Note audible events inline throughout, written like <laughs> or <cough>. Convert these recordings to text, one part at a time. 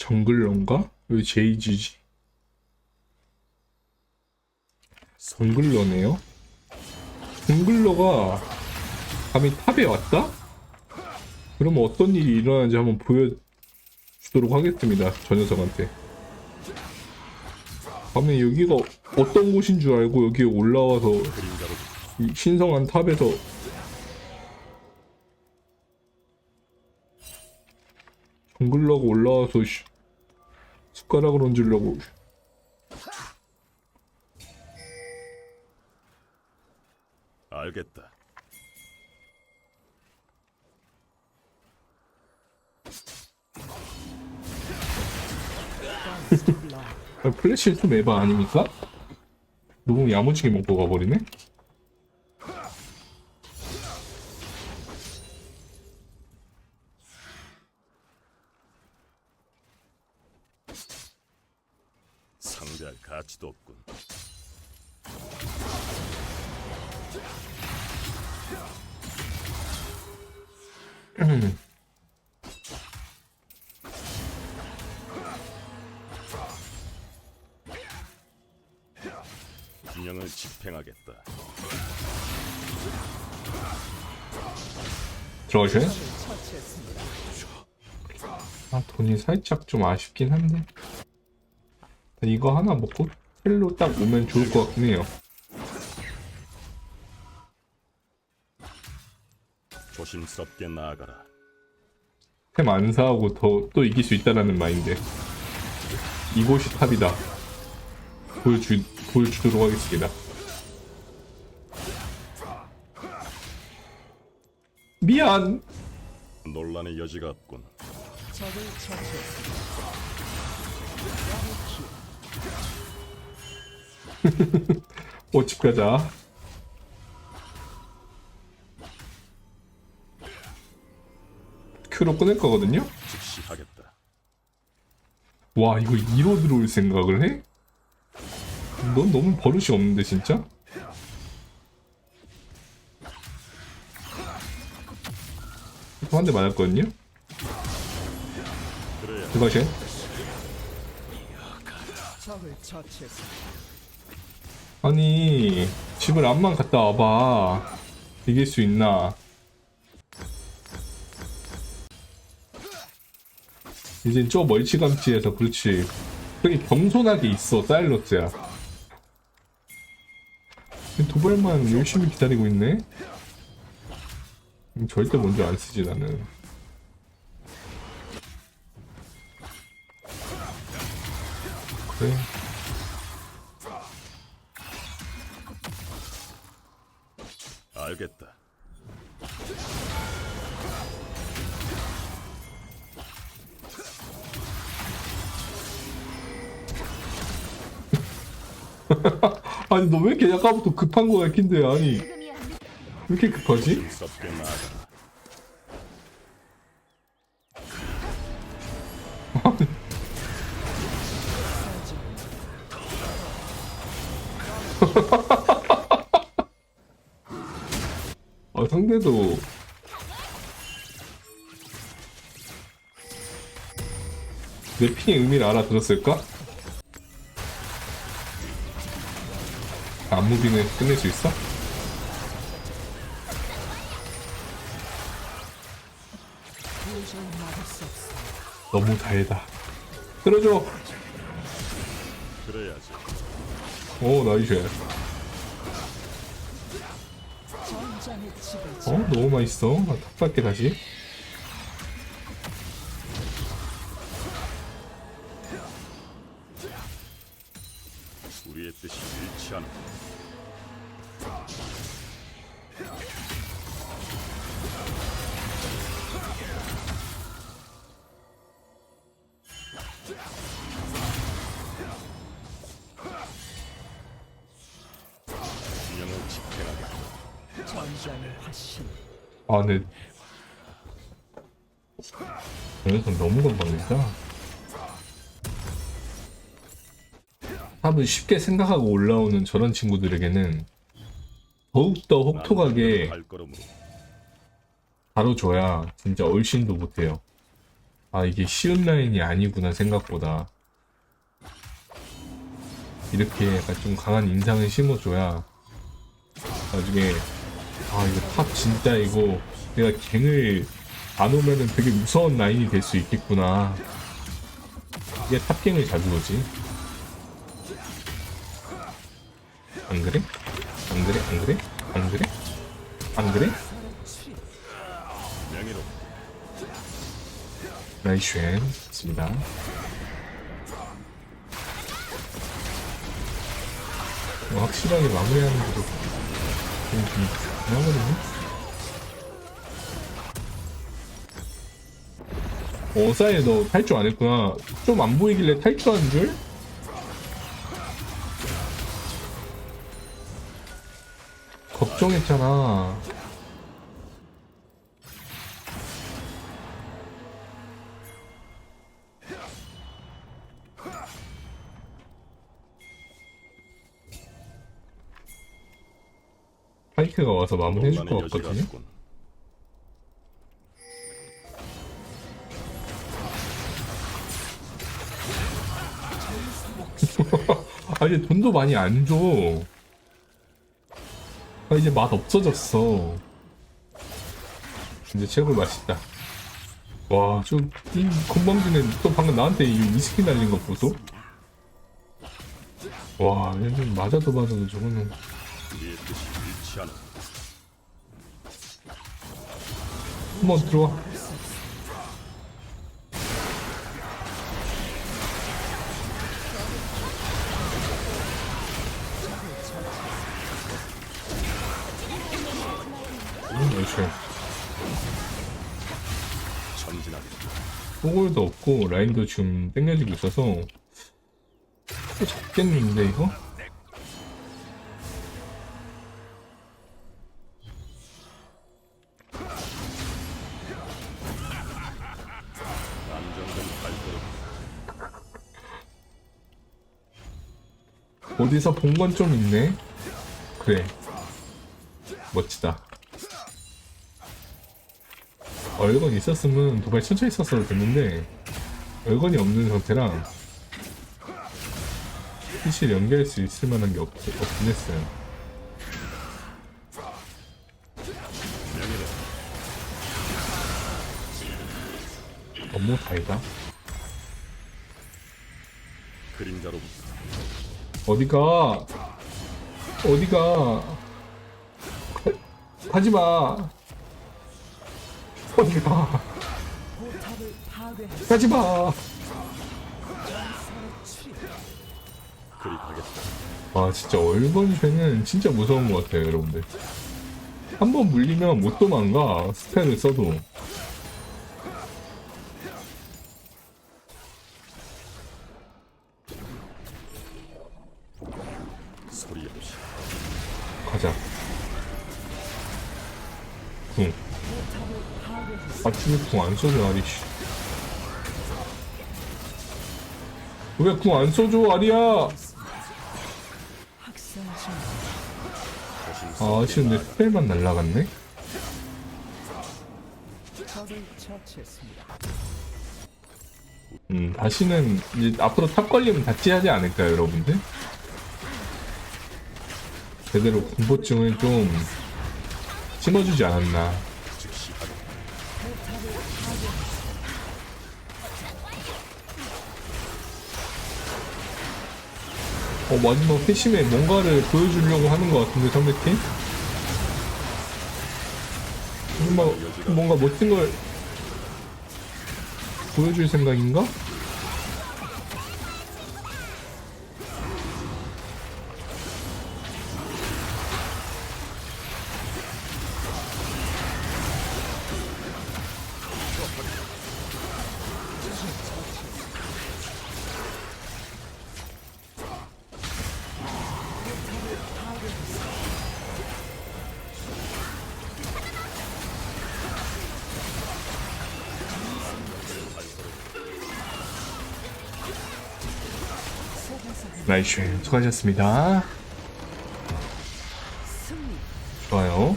정글러인가? 왜 제이지지? 정글러네요? 정글러가 감히 탑에 왔다? 그러면 어떤 일이 일어나는지 한번 보여주도록 하겠습니다. 저 녀석한테. 감히 여기가 어떤 곳인 줄 알고 여기에 올라와서 이 신성한 탑에서 정글러가 올라와서 씨, 숟가락을 얹으려고 알겠다. 아, 플래시 좀 에바 아닙니까? 너무 야무지게 먹고 가버리네? 상대할 가치도 없군. <clears throat> 균형을 집행하겠다. 들어가셔요? 아 돈이 살짝 좀 아쉽긴 한데 이거 하나 먹고 텔로 딱 오면 좋을 것 같긴 해요. 조심스럽게 나아가라. 템 안 사하고 더 또 이길 수 있다라는 마인드. 이곳이 탑이다. 보여주, 보여주도록 하겠습니다. 미안! 논란의 여지가 없군. 적을 처치 어, 집 가자. 큐로 끊을 거거든요? 즉시 하겠다. 와, 이거 2로 들어올 생각을 해? 넌 너무 버릇이 없는데, 진짜? 한 대 맞았거든요? 그래야 적을 처치했습니다. 아니, 집을 암만 갔다 와봐. 이길 수 있나? 이젠 저 멀찌감치해서 그렇지. 되게 겸손하게 있어, 사일러스야. 도발만 열심히 기다리고 있네? 음, 절대 먼저 안 쓰지, 나는. 그래. 알겠다. <laughs> 아니, 너 왜 이렇게 아까부터 급한 거야, 킨데? 아니, 왜 이렇게 급하지? <laughs> 아, 상대도 내 핑의 의미를 알아들었을까? 안무빙을 끝낼 수 있어? 너무 달다. 들어줘. 그래야지. 오, 나이스. 전장의 집을 어, 너무 맛있어. 나 탑갈게 다시. 아, 네. 이 녀석 너무 건방진다. 탑을 쉽게 생각하고 올라오는 저런 친구들에게는 더욱더 혹독하게 다뤄줘야 진짜 얼씬도 못해요. 아 이게 쉬운 라인이 아니구나 생각보다 이렇게 약간 좀 강한 인상을 심어줘야 나중에 아 이거 탑 진짜 이거 내가 갱을 안 오면은 되게 무서운 라인이 될 수 있겠구나 이게 탑갱을 자주 오지 안 그래? 안 그래? 안 그래? 안 그래? 안 그래? 라이쉔 있습니다 어, 확실하게 마무리하는 것도 좀, 좀 하거든요 어, 사이 너 탈출 안 했구나. 좀 안 보이길래 탈출한 줄? 걱정했잖아. 파이크가 와서 마무리해 줄 것 너만의 여지가 같거든요? 아 이제 돈도 많이 안 줘. 아 이제 맛 없어졌어. 이제 최고 맛있다. 와, 저, 이 건방지는 또 방금 나한테 이 위스키 날린 거 보소? 와, 얘는 맞아도 맞아도 저거는. 우리의 뜻이 일치하는 한번 들어와. 음, 열심히. 전진하겠다. 포골도 없고 라인도 지금 땡겨지고 있어서 또 잡겠는데 이거? 어디서 본 건 좀 있네. 그래. 멋지다. 얼건 있었으면 도발 천천히 썼어도 됐는데 얼건이 없는 상태랑 PC 연결할 수 있을 만한 게 없, 없긴 했어요. 너무 다이다 그림자로부터 어디가? 어디가? 가, 가지마. 어디가? 그리 가겠다. 아 진짜 얼건쉐는 진짜 무서운 것 같아요 여러분들. 한 번 물리면 못 도망가 스펠을 써도 아침에 궁안 써줘 아리 씨 왜 궁 안 써줘 아리야 아 아쉬운데 스펠만 날라갔네. 음 다시는 이제 앞으로 탑 걸리면 다찌하지 않을까요 여러분들? 제대로 공포증을 좀 심어주지 않았나 어 마지막 회심에 뭔가를 보여주려고 하는 것 같은데 상대팀? 뭔가, 뭔가 멋진 걸 보여줄 생각인가? 나이스 수고하셨습니다. 좋아요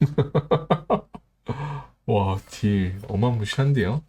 <laughs> 와, 딜 어마무시한데요?